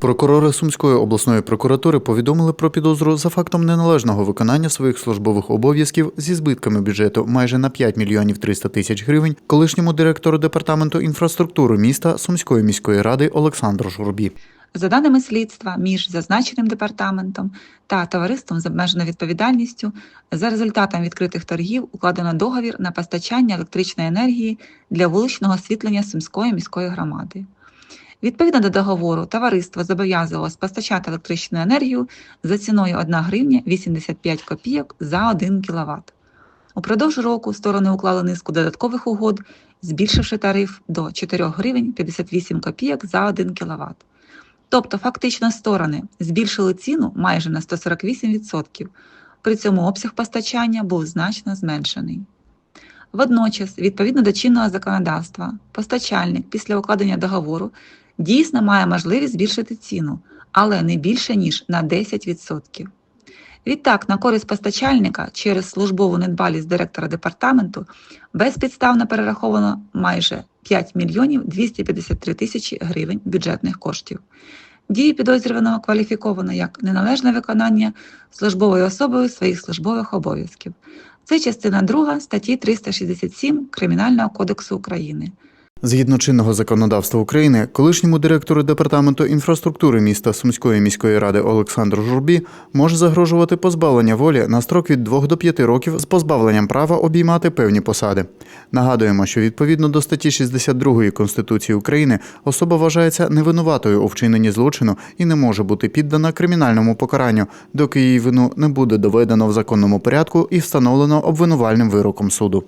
Прокурори Сумської обласної прокуратури повідомили про підозру за фактом неналежного виконання своїх службових обов'язків зі збитками бюджету майже на 5 мільйонів 300 тисяч гривень колишньому директору департаменту інфраструктури міста Сумської міської ради Олександру Журбі. За даними слідства, між зазначеним департаментом та товариством з обмеженою відповідальністю за результатом відкритих торгів укладено договір на постачання електричної енергії для вуличного освітлення Сумської міської громади. Відповідно до договору, товариство зобов'язувалось постачати електричну енергію за ціною 1 гривня 85 копійок за 1 кВт. Упродовж року сторони уклали низку додаткових угод, збільшивши тариф до 4 гривень 58 копійок за 1 кВт. Тобто, фактично, сторони збільшили ціну майже на 148%. При цьому обсяг постачання був значно зменшений. Водночас, відповідно до чинного законодавства, постачальник після укладення договору дійсно має можливість збільшити ціну, але не більше ніж на 10%. Відтак, на користь постачальника через службову недбалість директора департаменту безпідставно перераховано майже 5 мільйонів 253 тисячі гривень бюджетних коштів. Дії підозрюваного кваліфіковано як неналежне виконання службовою особою своїх службових обов'язків. Це частина 2 статті 367 Кримінального кодексу України. Згідно чинного законодавства України, колишньому директору департаменту інфраструктури міста Сумської міської ради Олександру Журбі може загрожувати позбавлення волі на строк від 2 до 5 років з позбавленням права обіймати певні посади. Нагадуємо, що відповідно до статті 62 Конституції України особа вважається невинуватою у вчиненні злочину і не може бути піддана кримінальному покаранню, доки її вину не буде доведено в законному порядку і встановлено обвинувальним вироком суду.